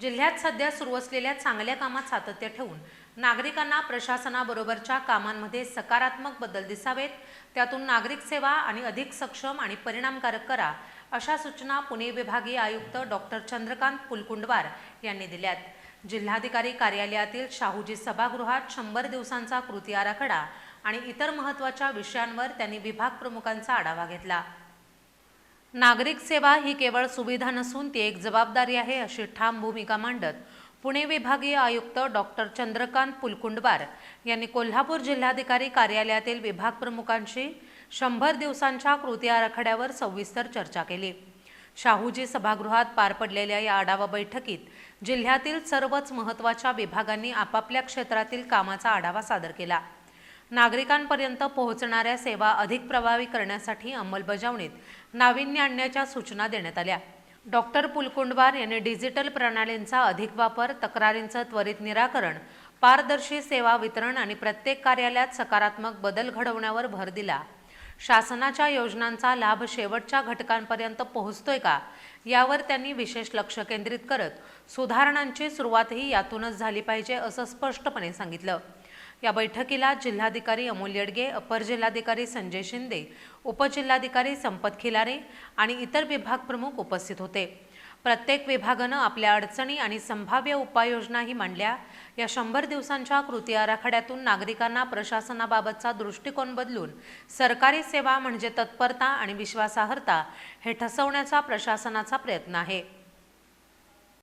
जिल्ह्यात सध्या सुरू असलेल्या चांगल्या कामात सातत्य ठेवून नागरिकांना प्रशासनाबरोबरच्या कामांमध्ये सकारात्मक बदल दिसावेत. त्यातून नागरिक सेवा आणि अधिक सक्षम आणि परिणामकारक करा अशा सूचना पुणे विभागीय आयुक्त डॉक्टर चंद्रकांत पुलकुंडवार यांनी दिल्यात. जिल्हाधिकारी कार्यालयातील शाहूजी सभागृहात शंभर दिवसांचा कृती आराखडा आणि इतर महत्त्वाच्या विषयांवर त्यांनी विभाग प्रमुखांचा आढावा घेतला. नागरिक सेवा ही केवळ सुविधा नसून ती एक जबाबदारी आहे अशी ठाम भूमिका मांडत पुणे विभागीय आयुक्त डॉक्टर चंद्रकांत पुलकुंडवार यांनी कोल्हापूर जिल्हाधिकारी कार्यालयातील विभाग प्रमुखांशी शंभर दिवसांच्या कृती आराखड्यावर सविस्तर चर्चा केली. शाहूजी सभागृहात पार पडलेल्या या आढावा बैठकीत जिल्ह्यातील सर्वच महत्त्वाच्या विभागांनी आपापल्या क्षेत्रातील कामाचा आढावा सादर केला. नागरिकांपर्यंत पोहोचणाऱ्या सेवा अधिक प्रभावी करण्यासाठी अंमलबजावणीत नाविन्य आणण्याच्या सूचना देण्यात आल्या. डॉक्टर पुलकुंडवार यांनी डिजिटल प्रणालींचा अधिक वापर तक्रारींचं त्वरित निराकरण पारदर्शी सेवा वितरण आणि प्रत्येक कार्यालयात सकारात्मक बदल घडवण्यावर भर दिला. शासनाच्या योजनांचा लाभ शेवटच्या घटकांपर्यंत पोहोचतोय का? यावर त्यांनी विशेष लक्ष केंद्रित करत सुधारणांची सुरुवातही यातूनच झाली पाहिजे असं स्पष्टपणे सांगितलं. या बैठकीला जिल्हाधिकारी अमोल येडगे अपर जिल्हाधिकारी संजय शिंदे उपजिल्हाधिकारी संपत खिलारे आणि इतर विभाग प्रमुख उपस्थित होते. प्रत्येक विभागानं आपल्या अडचणी आणि संभाव्य उपाययोजनाही मांडल्या. या शंभर दिवसांच्या कृती आराखड्यातून नागरिकांना प्रशासनाबाबतचा दृष्टिकोन बदलून सरकारी सेवा म्हणजे तत्परता आणि विश्वासार्हता हे ठसवण्याचा प्रशासनाचा प्रयत्न आहे.